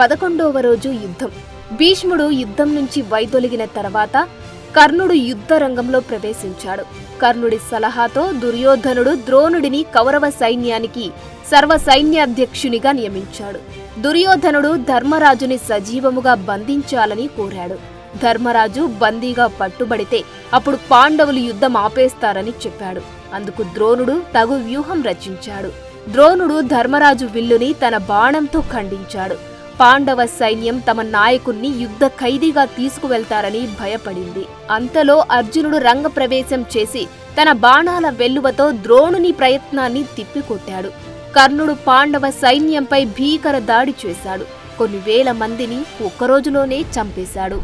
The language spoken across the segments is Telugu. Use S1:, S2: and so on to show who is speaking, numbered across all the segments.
S1: పదకొండవ రోజు యుద్ధం. భీష్ముడు యుద్ధం నుంచి వైదొలిగిన తర్వాత కర్ణుడు యుద్ధ రంగంలో ప్రవేశించాడు. కర్ణుడి సలహాతో దుర్యోధనుడు ద్రోణుడిని కౌరవ సైన్యానికి సర్వ సైన్యాధ్యక్షునిగా నియమించాడు. దుర్యోధనుడు ధర్మరాజుని సజీవముగా బంధించాలని కోరాడు. ధర్మరాజు బందీగా పట్టుబడితే అప్పుడు పాండవులు యుద్ధం ఆపేస్తారని చెప్పాడు. అందుకు ద్రోణుడు తగు వ్యూహం రచించాడు. ద్రోణుడు ధర్మరాజు విల్లుని తన బాణంతో ఖండించాడు. పాండవ సైన్యం తమ నాయకుణ్ణి యుద్ధ ఖైదీగా తీసుకువెళ్తారని భయపడింది. అంతలో అర్జునుడు రంగప్రవేశం చేసి తన బాణాల వెల్లువతో ద్రోణుని ప్రయత్నాన్ని తిప్పికొట్టాడు. కర్ణుడు పాండవ సైన్యంపై భీకర దాడి చేశాడు. కొన్ని వేల మందిని ఒక్కరోజులోనే చంపేశాడు.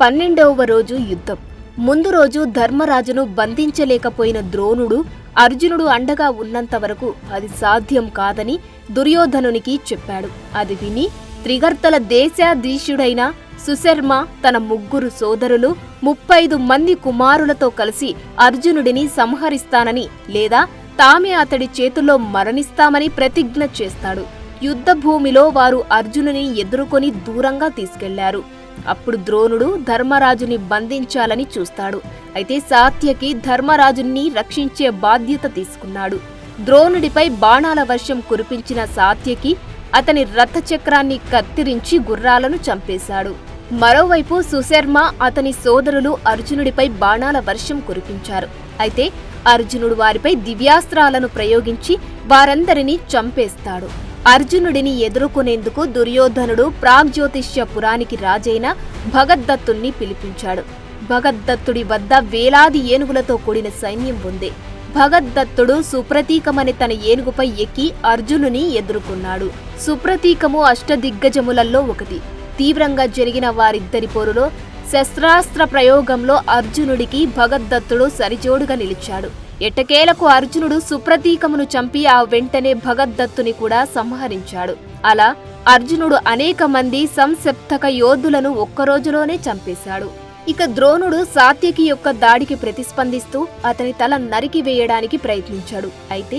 S1: పన్నెండవ రోజు యుద్ధం. ముందు రోజు ధర్మరాజును బంధించలేకపోయిన ద్రోణుడు అర్జునుడు అండగా ఉన్నంత వరకు అది సాధ్యం కాదని దుర్యోధనునికి చెప్పాడు. అది విని త్రిగర్తల దేశాధీశుడైన సుశర్మ తన ముగ్గురు సోదరులు ముప్పైదు మంది కుమారులతో కలిసి అర్జునుడిని సంహరిస్తానని లేదా తామే అతడి చేతుల్లో మరణిస్తామని ప్రతిజ్ఞ చేస్తాడు. యుద్ధభూమిలో వారు అర్జునుని ఎదుర్కొని దూరంగా తీసుకెళ్ళారు. అప్పుడు ద్రోణుడు ధర్మరాజుని బంధించాలని చూస్తాడు. అయితే సాత్యకి ధర్మరాజుని రక్షించే బాధ్యత తీసుకున్నాడు. ద్రోణుడిపై బాణాల వర్షం కురిపించిన సాత్యకి అతని రథచక్రాన్ని కత్తిరించి గుర్రాలను చంపేశాడు. మరోవైపు సుశర్మ అతని సోదరులు అర్జునుడిపై బాణాల వర్షం కురిపించారు. అయితే అర్జునుడు వారిపై దివ్యాస్త్రాలను ప్రయోగించి వారందరినీ చంపేస్తాడు. అర్జునుడిని ఎదుర్కొనేందుకు దుర్యోధనుడు ప్రాగ్జ్యోతిష్య పురానికి రాజైన భగద్దత్తుల్ని పిలిపించాడు. భగద్దత్తుడి వద్ద వేలాది ఏనుగులతో కూడిన సైన్యం ఉంది. భగద్దత్తుడు సుప్రతీకమని తన ఏనుగుపై ఎక్కి అర్జునుని ఎదుర్కొన్నాడు. సుప్రతీకము అష్టదిగ్గజములలో ఒకటి. తీవ్రంగా జరిగిన వారిద్దరి పోరులో శస్త్రాస్త్ర ప్రయోగంలో అర్జునుడికి భగద్దత్తుడు సరిజోడుగా నిలిచాడు. ఎట్టకేలకు అర్జునుడు సుప్రతీకమును చంపి ఆ వెంటనే భగద్దత్తుని కూడా సంహరించాడు. అలా అర్జునుడు అనేక మంది సంసప్తక యోధులను ఒక్కరోజులోనే చంపేశాడు. ఇక ద్రోణుడు సాత్యకి యొక్క దాడికి ప్రతిస్పందిస్తూ అతని తల నరికి వేయడానికి ప్రయత్నించాడు. అయితే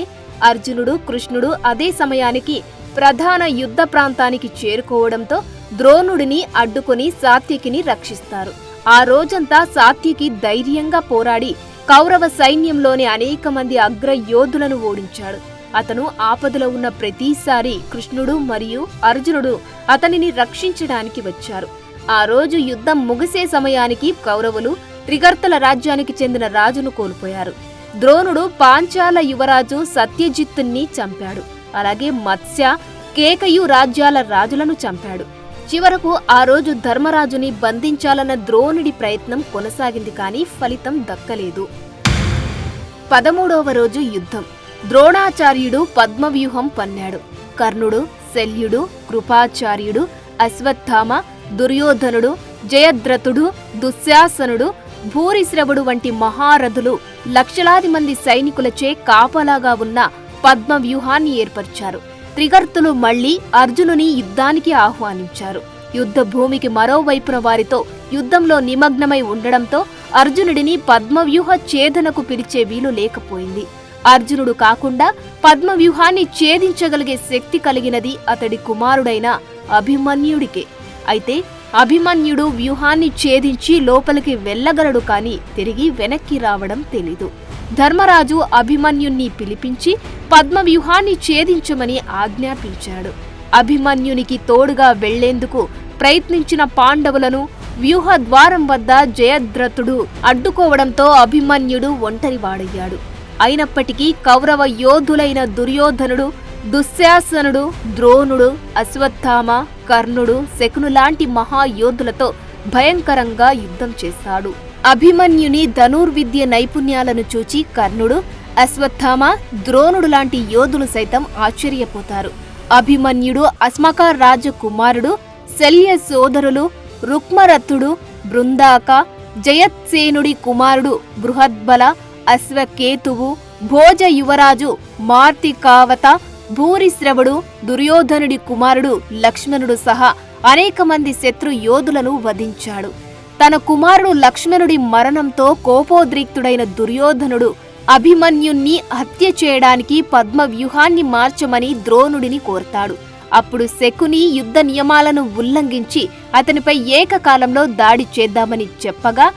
S1: అర్జునుడు కృష్ణుడు అదే సమయానికి ప్రధాన యుద్ధ ప్రాంతానికి చేరుకోవడంతో ద్రోణుడిని అడ్డుకొని సాత్యకిని రక్షిస్తారు. ఆ రోజంతా సాత్యకి ధైర్యంగా పోరాడి కౌరవ సైన్యంలోని అనేక మంది అగ్ర యోధులను ఓడించాడు. అతను ఆపదలో ఉన్న ప్రతిసారి కృష్ణుడు మరియు అర్జునుడు అతనిని రక్షించడానికి వచ్చారు. ఆ రోజు యుద్ధం ముగిసే సమయానికి కౌరవులు త్రిగర్తల రాజ్యానికి చెందిన రాజును కోల్పోయారు. ద్రోణుడు పాంచాల యువరాజు సత్యజిత్తుని చంపాడు. అలాగే మత్స్య కేకయు రాజ్యాల రాజులను చంపాడు. చివరకు ఆ రోజు ధర్మరాజుని బంధించాలన్న ద్రోణుడి ప్రయత్నం కొనసాగింది కానీ ఫలితం దక్కలేదు. పదమూడవ రోజు యుద్ధం. ద్రోణాచార్యుడు పద్మవ్యూహం పన్నాడు. కర్ణుడు శల్యుడు కృపాచార్యుడు అశ్వత్థామ దుర్యోధనుడు జయద్రథుడు దుశ్శాసనుడు భూరిశ్రవుడు వంటి మహారథులు లక్షలాది మంది సైనికులచే కాపలాగా ఉన్న పద్మ వ్యూహాన్ని ఏర్పరిచారు. త్రిగర్తులు మళ్ళీ అర్జునుని యుద్ధానికి ఆహ్వానించారు. యుద్ధ భూమికి మరోవైపున వారితో యుద్ధంలో నిమగ్నమై ఉండడంతో అర్జునుడిని పద్మవ్యూహ ఛేదనకు పిలిచే వీలు లేకపోయింది. అర్జునుడు కాకుండా పద్మవ్యూహాన్ని ఛేదించగలిగే శక్తి కలిగినది అతడి కుమారుడైన అభిమన్యుడికే. అయితే అభిమన్యుడు వ్యూహాన్ని ఛేదించి లోపలికి వెళ్ళగలడు కానీ తిరిగి వెనక్కి రావడం తెలీదు. ధర్మరాజు అభిమన్యుణ్ణి పిలిపించి పద్మవ్యూహాన్ని ఛేదించమని ఆజ్ఞాపించాడు. అభిమన్యునికి తోడుగా వెళ్ళేందుకు ప్రయత్నించిన పాండవులను వ్యూహ ద్వారం వద్ద జయద్రథుడు అడ్డుకోవడంతో అభిమన్యుడు ఒంటరివాడయ్యాడు. అయినప్పటికీ కౌరవ యోధులైన దుర్యోధనుడు దుశ్శాసనుడు ద్రోణుడు అశ్వత్థామ కర్ణుడు శకును లాంటి మహాయోధులతో భయంకరంగా యుద్ధం చేశాడు. అభిమన్యుని ధనుర్విద్య నైపుణ్యాలను చూచి కర్ణుడు అశ్వత్థామ ద్రోణుడు లాంటి యోధులు సైతం ఆశ్చర్యపోతారు. అభిమన్యుడు అస్మక రాజకుమారుడు శల్య సోదరులు రుక్మరథుడు బృందాక జయత్సేనుడి కుమారుడు బృహద్బల అశ్వకేతువు భోజ యువరాజు మార్తికావత భూరిశ్రవుడు దుర్యోధనుడి కుమారుడు లక్ష్మణుడు సహా అనేక మంది శత్రు యోధులను వధించాడు. తన కుమారుడు లక్ష్మణుడి మరణంతో కోపోద్రిక్తుడైన దుర్యోధనుడు అభిమన్యుణ్ణి హత్య చేయడానికి పద్మ వ్యూహాన్ని మార్చమని ద్రోణుడిని కోరతాడు. అప్పుడు శకుని యుద్ధ నియమాలను ఉల్లంఘించి అతనిపై ఏకకాలంలో దాడి చేద్దామని చెప్పగా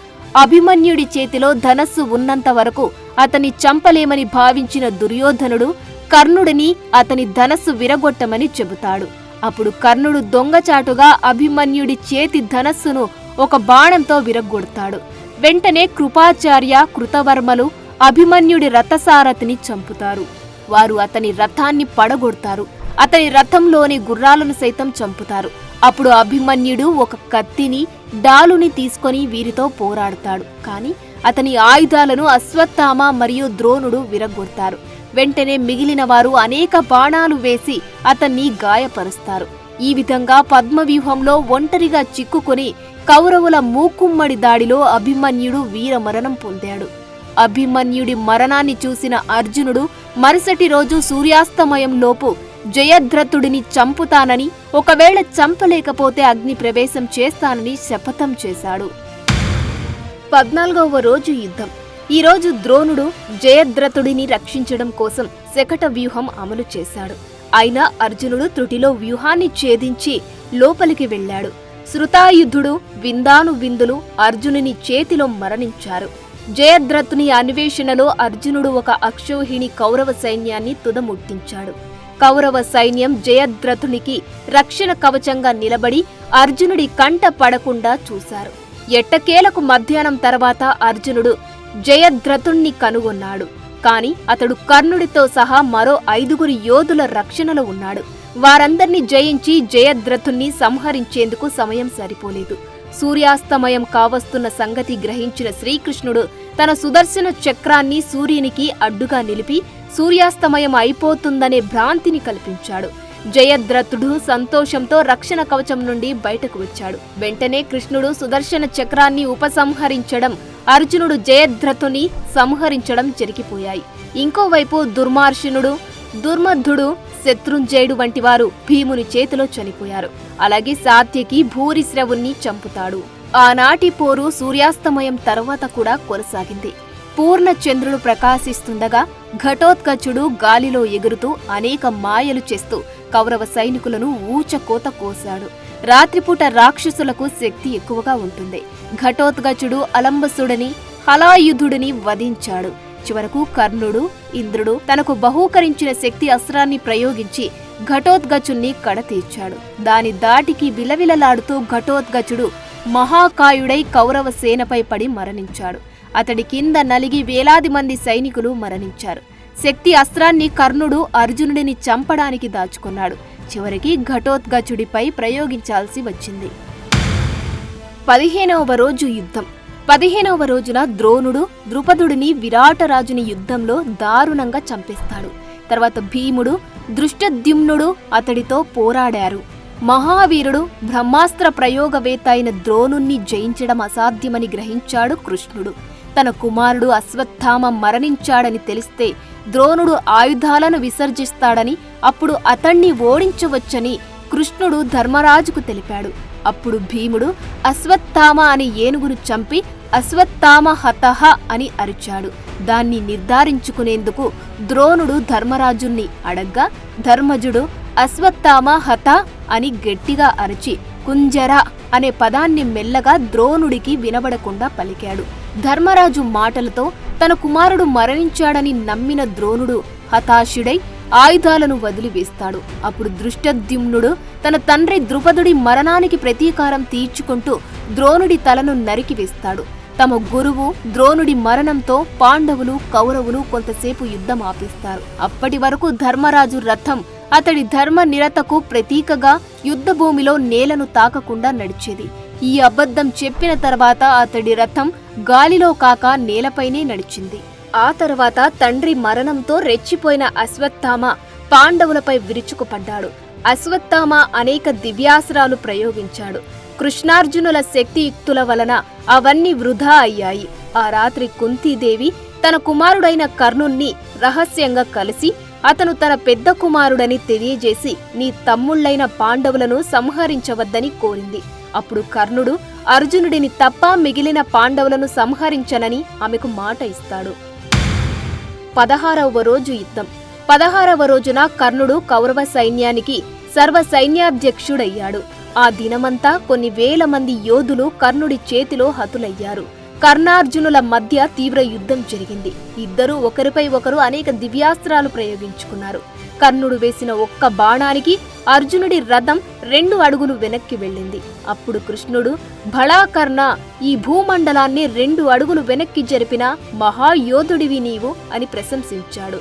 S1: అభిమన్యుడి చేతిలో ధనస్సు ఉన్నంత వరకు అతన్ని చంపలేమని భావించిన దుర్యోధనుడు కర్ణుడిని అతని ధనస్సు విరగొట్టమని చెబుతాడు. అప్పుడు కర్ణుడు దొంగచాటుగా అభిమన్యుడి చేతి ధనస్సును ఒక బాణంతో విరగ్గొడతాడు. వెంటనే కృపాచార్య కృతవర్మలు అభిమన్యుడి రథసారథిని చంపుతారు. వారు అతని రథాన్ని పడగొడతారు. అతని రథంలోని గుర్రాలను సైతం చంపుతారు. అప్పుడు అభిమన్యుడు ఒక కత్తిని డాలుని తీసుకొని వీరితో పోరాడతాడు. కాని అతని ఆయుధాలను అశ్వత్థామ మరియు ద్రోణుడు విరగొడతారు వెంటనే మిగిలిన వారు అనేక బాణాలు వేసి అతన్ని గాయపరుస్తారు. ఈ విధంగా పద్మవ్యూహంలో ఒంటరిగా చిక్కుకొని కౌరవుల మూకుమ్మడి దాడిలో అభిమన్యుడు వీరమరణం పొందాడు. అభిమన్యుడి మరణాన్ని చూసిన అర్జునుడు మరుసటి రోజు సూర్యాస్తమయంలోపు జయద్రథుడిని చంపుతానని ఒకవేళ చంపలేకపోతే అగ్ని ప్రవేశం చేస్తానని శపథం చేశాడు. పద్నాలుగవ రోజు యుద్ధం. ఈరోజు ద్రోణుడు జయద్రథుడిని రక్షించడం కోసం శకట వ్యూహం అమలు చేశాడు. అయినా అర్జునుడు త్రుటిలో వ్యూహాన్ని ఛేదించి లోపలికి వెళ్ళాడు. శృతాయుద్ధుడు విందాను విందులు అర్జునుని చేతిలో మరణించారు. జయద్రథుని అన్వేషణలో అర్జునుడు ఒక అక్షోహిణి కౌరవ సైన్యాన్ని తుదముట్టించాడు. కౌరవ సైన్యం జయద్రథునికి రక్షణ కవచంగా నిలబడి అర్జునుడి కంట పడకుండా చూశారు. ఎట్టకేలకు మధ్యాహ్నం తర్వాత అర్జునుడు జయద్రథుణ్ణి కనుగొన్నాడు. కాని అతడు కర్ణుడితో సహా మరో ఐదుగురు యోధుల రక్షణలో ఉన్నాడు. వారందర్నీ జయించి జయద్రథుణ్ణి సంహరించేందుకు సమయం సరిపోలేదు. సూర్యాస్తమయం కావస్తున్న సంగతి గ్రహించిన శ్రీకృష్ణుడు తన సుదర్శన చక్రాన్ని సూర్యునికి అడ్డుగా నిలిపి సూర్యాస్తమయం అయిపోతుందనే భ్రాంతిని కల్పించాడు. జయద్రథుడు సంతోషంతో రక్షణ కవచం నుండి బయటకు వచ్చాడు. వెంటనే కృష్ణుడు సుదర్శన చక్రాన్ని ఉపసంహరించడం అర్జునుడు జయద్రథుని సంహరించడం జరిగిపోయాయి. ఇంకోవైపు దుర్మార్షునుడు దుర్మధుడు శత్రుంజయుడు వంటి వారు భీముని చేతిలో చనిపోయారు. అలాగే సాత్యకి భూరిశ్రవుణ్ణి చంపుతాడు. ఆనాటి పోరు సూర్యాస్తమయం తర్వాత కూడా కొనసాగింది. పూర్ణ చంద్రుడు ప్రకాశిస్తుండగా ఘటోత్కచుడు గాలిలో ఎగురుతూ అనేక మాయలు చేస్తూ కౌరవ సైనికులను ఊచకోత కోశాడు. రాత్రిపూట రాక్షసులకు శక్తి ఎక్కువగా ఉంటుంది. ఘటోత్గచుడు అలంబసుడని హలాయుధుడిని వధించాడు. చివరకు కర్ణుడు ఇంద్రుడు తనకు బహూకరించిన శక్తి అస్త్రాన్ని ప్రయోగించి ఘటోత్గచుణ్ణి కడతీర్చాడు దాని దాటికి విలవిలలాడుతూ ఘటోద్గచుడు మహాకాయుడై కౌరవ సేనపై పడి మరణించాడు. అతడి కింద నలిగి వేలాది మంది సైనికులు మరణించారు. శక్తి అస్త్రాన్ని కర్ణుడు అర్జునుడిని చంపడానికి దాచుకున్నాడు. చివరికి ఘటోత్గచుడిపై ప్రయోగించాల్సి వచ్చింది. పదిహేనవ రోజు యుద్ధం. పదిహేనవ రోజున ద్రోణుడు ద్రుపదుడిని విరాటరాజుని యుద్ధంలో దారుణంగా చంపేస్తాడు. తర్వాత భీముడు దృష్టద్యుమ్నుడు అతడితో పోరాడారు. మహావీరుడు బ్రహ్మాస్త్ర ప్రయోగవేత్త అయిన ద్రోణుణ్ణి జయించడం అసాధ్యమని గ్రహించాడు కృష్ణుడు. తన కుమారుడు అశ్వత్థామ మరణించాడని తెలిస్తే ద్రోణుడు ఆయుధాలను విసర్జిస్తాడని అప్పుడు అతణ్ణి ఓడించవచ్చని కృష్ణుడు ధర్మరాజుకు తెలిపాడు. అప్పుడు భీముడు అశ్వత్థామ అని ఏనుగును చంపి అశ్వత్థామ హతహ అని అరిచాడు. దాన్ని నిర్ధారించుకునేందుకు ద్రోణుడు ధర్మరాజుణ్ణి అడగ్గా ధర్మజుడు అశ్వత్థామ హత అని గట్టిగా అరిచి కుంజర అనే పదాన్ని మెల్లగా ద్రోణుడికి వినబడకుండా పలికాడు. ధర్మరాజు మాటలతో తన కుమారుడు మరణించాడని నమ్మిన ద్రోణుడు హతాశుడై ఆయుధాలను వదిలివేస్తాడు. అప్పుడు దృష్టద్యుమ్నుడు తన తండ్రి ద్రుపదుడి మరణానికి ప్రతీకారం తీర్చుకుంటూ ద్రోణుడి తలను నరికివేస్తాడు తమ గురువు ద్రోణుడి మరణంతో పాండవులు కౌరవులు కొంతసేపు యుద్ధం ఆపేస్తారు. అప్పటి వరకు ధర్మరాజు రథం అతడి ధర్మ నిరతకు ప్రతీకగా యుద్ధభూమిలో నేలను తాకకుండా నడిచేది. ఈ అబద్ధం చెప్పిన తర్వాత అతడి రథం గాలిలో కాక నేలపైనే నడిచింది. ఆ తర్వాత తండ్రి మరణంతో రెచ్చిపోయిన అశ్వత్థామ పాండవులపై విరుచుకుపడ్డాడు. అశ్వత్థామ అనేక దివ్యాస్త్రాలు ప్రయోగించాడు. కృష్ణార్జునుల శక్తియుక్తుల వలన అవన్నీ వృధా అయ్యాయి. ఆ రాత్రి కుంతీదేవి తన కుమారుడైన కర్ణుణ్ణి రహస్యంగా కలిసి అతను తన పెద్ద కుమారుడని తెలియజేసి నీ తమ్ముళ్ళైన పాండవులను సంహరించవద్దని కోరింది. అప్పుడు కర్ణుడు అర్జునుడిని తప్ప మిగిలిన పాండవులను సంహరించనని ఆమెకు మాట ఇస్తాడు. పదహారవ రోజు యుద్ధం. పదహారవ రోజున కర్ణుడు కౌరవ సైన్యానికి సర్వ సైన్యాధ్యక్షుడయ్యాడు. ఆ దినమంతా కొన్ని వేల మంది యోధులు కర్ణుడి చేతిలో హతులయ్యారు. కర్ణార్జునుల మధ్య తీవ్ర యుద్ధం జరిగింది. ఇద్దరూ ఒకరిపై ఒకరు అనేక దివ్యాస్త్రాలు ప్రయోగించుకున్నారు. కర్ణుడు వేసిన ఒక్క బాణానికి అర్జునుడి రథం రెండు అడుగులు వెనక్కి వెళ్ళింది. అప్పుడు కృష్ణుడు భళాకర్ణ ఈ భూమండలాన్ని రెండు అడుగులు వెనక్కి జరిపిన మహాయోధుడివి నీవు అని ప్రశంసించాడు.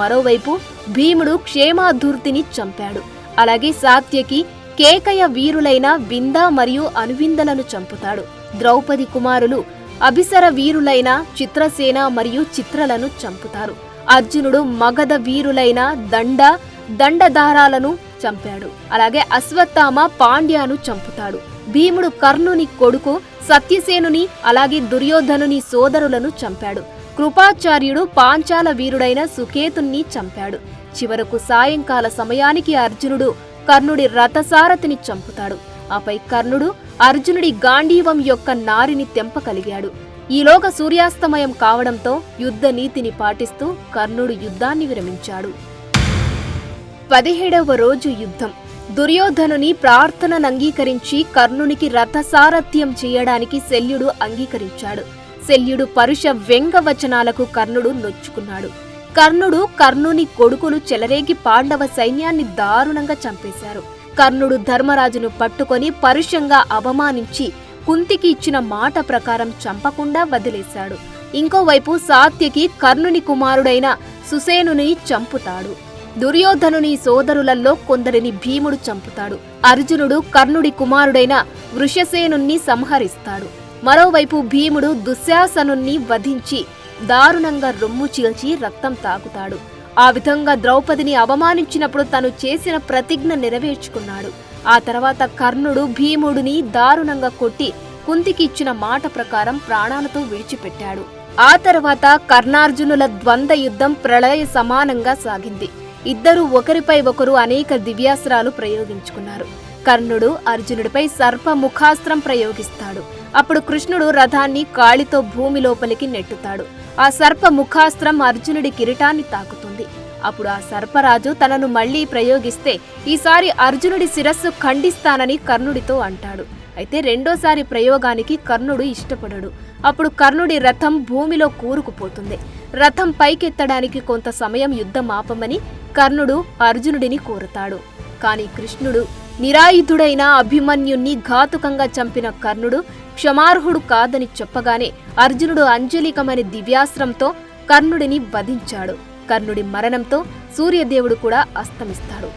S1: మరోవైపు భీముడు క్షేమాధూర్తిని చంపాడు. అలాగే సాత్యకి కేకయ వీరులైన వింద మరియు అనువిందలను చంపుతాడు. ద్రౌపది కుమారులు అభిసర వీరులైన చిత్రసేన మరియు చిత్రలను చంపుతారు. అర్జునుడు మగధ వీరులైన దండ దండధారాలను చంపాడు. అలాగే అశ్వత్థామ పాండ్యాను చంపుతాడు. భీముడు కర్ణుని కొడుకు సత్యసేనుని అలాగే దుర్యోధనుని సోదరులను చంపాడు. కృపాచార్యుడు పాంచాల వీరుడైన సుకేతుణ్ణి చంపాడు. చివరకు సాయంకాల సమయానికి అర్జునుడు కర్ణుడి రథసారథిని చంపుతాడు. ఆపై కర్ణుడు అర్జునుడి గాంధీవం యొక్క నారిని తెంపగలిగాడు. ఈలోగా సూర్యాస్తమయం కావడంతో యుద్ధ నీతిని పాటిస్తూ కర్ణుడు యుద్ధాన్ని విరమించాడు. పదిహేడవ రోజు యుద్ధం. దుర్యోధనుని ప్రార్థనను అంగీకరించి కర్ణునికి రథసారథ్యం చేయడానికి శల్యుడు అంగీకరించాడు. శల్యుడు పరుష వ్యంగవచనాలకు కర్ణుడు నొచ్చుకున్నాడు. కర్ణుడు కర్ణుని కొడుకులు చెలరేగి పాండవ సైన్యాన్ని దారుణంగా చంపేశారు. కర్ణుడు ధర్మరాజును పట్టుకొని పరుషంగా అవమానించి కుంతికి ఇచ్చిన మాట ప్రకారం చంపకుండా వదిలేశాడు. ఇంకోవైపు సాత్యకి కర్ణుని కుమారుడైన సుసేనుని చంపుతాడు. దుర్యోధనుని సోదరులలో కొందరిని భీముడు చంపుతాడు. అర్జునుడు కర్ణుడి కుమారుడైన వృషసేనుణ్ణి సంహరిస్తాడు. మరోవైపు భీముడు దుశ్శాసనుణ్ణి వధించి దారుణంగా రొమ్ము చీల్చి రక్తం తాగుతాడు. ఆ విధంగా ద్రౌపదిని అవమానించినప్పుడు తను చేసిన ప్రతిజ్ఞ నెరవేర్చుకున్నాడు. ఆ తర్వాత కర్ణుడు భీముడిని దారుణంగా కొట్టి కుంతికి ఇచ్చిన మాట ప్రకారం ప్రాణాలతో విడిచిపెట్టాడు. ఆ తర్వాత కర్ణార్జునుల ద్వంద్వ యుద్ధం ప్రళయ సమానంగా సాగింది. ఇద్దరు ఒకరిపై ఒకరు అనేక దివ్యాస్త్రాలు ప్రయోగించుకున్నారు. కర్ణుడు అర్జునుడిపై సర్ప ముఖాస్త్రం ప్రయోగిస్తాడు. అప్పుడు కృష్ణుడు రథాన్ని కాళితో భూమి లోపలికి నెట్టుతాడు. ఆ సర్ప ముఖాస్త్రం అర్జునుడి కిరీటాన్ని తాకుతుంది. అప్పుడు ఆ సర్పరాజు తనను మళ్ళీ ప్రయోగిస్తే ఈసారి అర్జునుడి శిరస్సు ఖండిస్తానని కర్ణుడితో అంటాడు. అయితే రెండోసారి ప్రయోగానికి కర్ణుడు ఇష్టపడడు. అప్పుడు కర్ణుడి రథం భూమిలో కూరుకుపోతుంది. రథం పైకెత్తడానికి కొంత సమయం యుద్ధం ఆపమని కర్ణుడు అర్జునుడిని కోరుతాడు. కానీ కృష్ణుడు నిరాయుధుడైన అభిమన్యుణ్ణి ఘాతుకంగా చంపిన కర్ణుడు క్షమార్హుడు కాదని చెప్పగానే అర్జునుడు అంజలికమని దివ్యాస్త్రంతో కర్ణుడిని వధించాడు. కర్ణుడి మరణంతో సూర్యదేవుడు కూడా అస్తమిస్తాడు.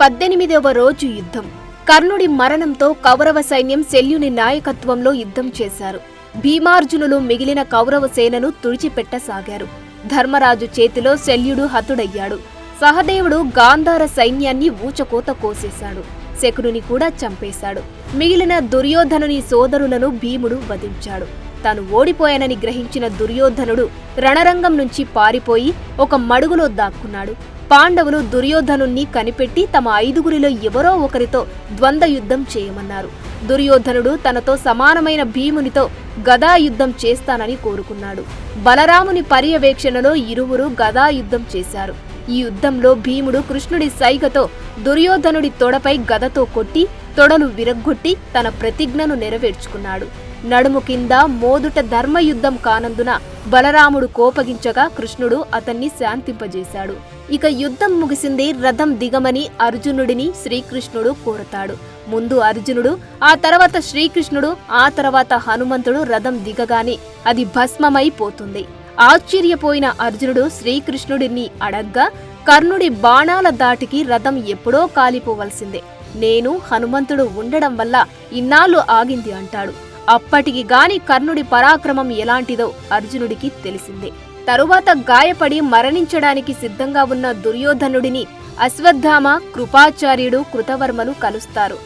S1: పద్దెనిమిదవ రోజు యుద్ధం. కర్ణుడి మరణంతో కౌరవ సైన్యం శల్యుని నాయకత్వంలో యుద్ధం చేశారు. భీమార్జునులు మిగిలిన కౌరవ సేనను తుడిచిపెట్టసాగారు. ధర్మరాజు చేతిలో శల్యుడు హతుడయ్యాడు. సహదేవుడు గాంధార సైన్యాన్ని ఊచకోత కోసేశాడు. శకునుని కూడా చంపేశాడు. మిగిలిన దుర్యోధనుని సోదరులను భీముడు వధించాడు. తాను ఓడిపోయానని గ్రహించిన దుర్యోధనుడు రణరంగం నుంచి పారిపోయి ఒక మడుగులో దాక్కున్నాడు. పాండవులు దుర్యోధనుణ్ణి కనిపెట్టి తమ ఐదుగురిలో ఎవరో ఒకరితో ద్వంద్వ యుద్ధం చేయమన్నారు. దుర్యోధనుడు తనతో సమానమైన భీమునితో గదా యుద్ధం చేస్తానని కోరుకున్నాడు. బలరాముని పర్యవేక్షణలో ఇరువురు గదా యుద్ధం చేశారు. ఈ యుద్ధంలో భీముడు కృష్ణుడి సైగతో దుర్యోధనుడి తొడపై గదతో కొట్టి తొడలు విరగ్గొట్టి తన ప్రతిజ్ఞను నెరవేర్చుకున్నాడు. నడుము కింద మోదుట ధర్మయుద్ధం కానందున బలరాముడు కోపగించగా కృష్ణుడు అతన్ని శాంతింపజేశాడు. ఇక యుద్ధం ముగిసింది రథం దిగమని అర్జునుడిని శ్రీకృష్ణుడు కోరతాడు. ముందు అర్జునుడు ఆ తర్వాత శ్రీకృష్ణుడు ఆ తర్వాత హనుమంతుడు రథం దిగగానే అది భస్మమైపోతుంది. ఆశ్చర్యపోయిన అర్జునుడు శ్రీకృష్ణుడిని అడగ్గా కర్ణుడి బాణాల దాటికి రథం ఎప్పుడో కాలిపోవలసిందే. నేను హనుమంతుడు ఉండడం వల్ల ఇన్నాళ్ళు ఆగింది అంటాడు. అప్పటికి గాని కర్ణుడి పరాక్రమం ఎలాంటిదో అర్జునుడికి తెలిసిందే. తరువాత గాయపడి మరణించడానికి సిద్ధంగా ఉన్న దుర్యోధనుడిని అశ్వత్థామ కృపాచార్యుడు కృతవర్మను కలుస్తారు.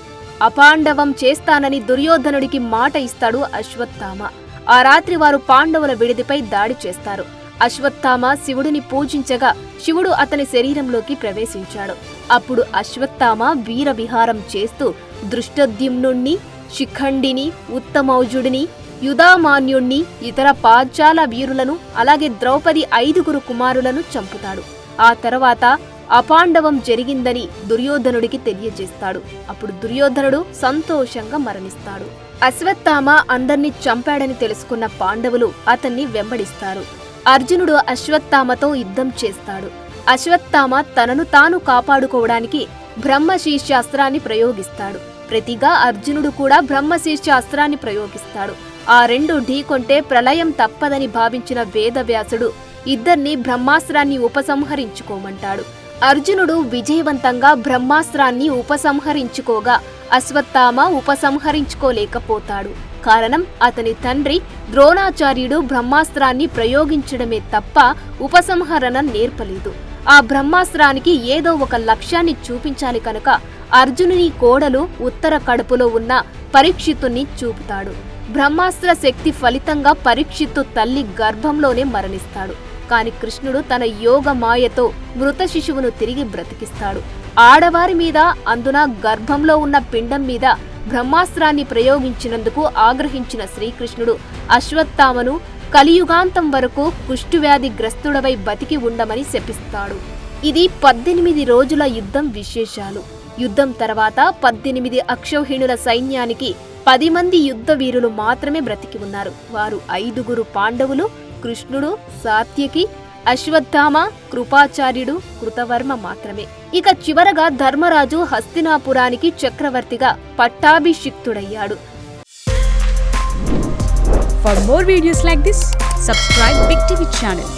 S1: అపాండవం చేస్తానని దుర్యోధనుడికి మాట ఇస్తాడు అశ్వత్థామ. ఆ రాత్రి వారు పాండవుల విడిదిపై దాడి చేస్తారు. అశ్వత్థామ శివుడిని పూజించగా శివుడు అతని శరీరంలోకి ప్రవేశించాడు. అప్పుడు అశ్వత్థామ వీర విహారం చేస్తూ దృష్టద్యుమ్నుణ్ణి శిఖండిని ఉత్తమౌజుడిని యుధామాన్యుణ్ణి ఇతర పాంచాల వీరులను అలాగే ద్రౌపది ఐదుగురు కుమారులను చంపుతాడు. ఆ తర్వాత అపాండవం జరిగిందని దుర్యోధనుడికి తెలియజేస్తాడు. అప్పుడు దుర్యోధనుడు సంతోషంగా మరణిస్తాడు. అశ్వత్థామ అందర్నీ చంపాడని తెలుసుకున్న పాండవులు అతన్ని వెంబడిస్తారు. అర్జునుడు అశ్వత్థామతో యుద్ధం చేస్తాడు. అశ్వత్థామ తనను తాను కాపాడుకోవడానికి బ్రహ్మశీర్ష అస్త్రాన్ని ప్రయోగిస్తాడు. ప్రతిగా అర్జునుడు కూడా బ్రహ్మశీర్ష అస్త్రాన్ని ప్రయోగిస్తాడు. ఆ రెండు ఢీకొంటే ప్రళయం తప్పదని భావించిన వేదవ్యాసుడు ఇద్దర్ని బ్రహ్మాస్త్రాన్ని ఉపసంహరించుకోమంటాడు. అర్జునుడు విజయవంతంగా బ్రహ్మాస్త్రాన్ని ఉపసంహరించుకోగా అశ్వత్థామ ఉపసంహరించుకోలేకపోతాడు. కారణం అతని తండ్రి ద్రోణాచార్యుడు బ్రహ్మాస్త్రాన్ని ప్రయోగించడమే తప్ప ఉపసంహరణ నేర్పలేదు. ఆ బ్రహ్మాస్త్రానికి ఏదో ఒక లక్ష్యాన్ని చూపించాలి కనుక అర్జునుని కోడలు ఉత్తర కడుపులో ఉన్న పరీక్షిత్తుని చూపుతాడు. బ్రహ్మాస్త్ర శక్తి ఫలితంగా పరీక్షిత్తు తల్లి గర్భంలోనే మరణిస్తాడు. కాని కృష్ణుడు తన యోగ మాయతో మృత శిశువును తిరిగి బ్రతికిస్తాడు. ఆడవారి మీద అందున గర్భంలో ఉన్న పిండం మీద బ్రహ్మాస్త్రాన్ని ప్రయోగించినందుకు ఆగ్రహించిన శ్రీకృష్ణుడు అశ్వత్థామను కలియుగాంతం వరకు కుష్ఠువ్యాధి గ్రస్తుడవై బతికి ఉండమని శపిస్తాడు. ఇది పద్దెనిమిది రోజుల యుద్ధం విశేషాలు. యుద్ధం తర్వాత పద్దెనిమిది అక్షౌహిణుల సైన్యానికి పది మంది యుద్ధ వీరులు మాత్రమే బ్రతికి ఉన్నారు. వారు ఐదుగురు పాండవులు కృష్ణుడు సాత్యకి అశ్వత్థామ కృపాచార్యుడు కృతవర్మ మాత్రమే. ఇక చివరగా ధర్మరాజు హస్తినాపురానికి చక్రవర్తిగా పట్టాభిషిక్తుడయ్యాడు.
S2: For more videos like this subscribe big TV channel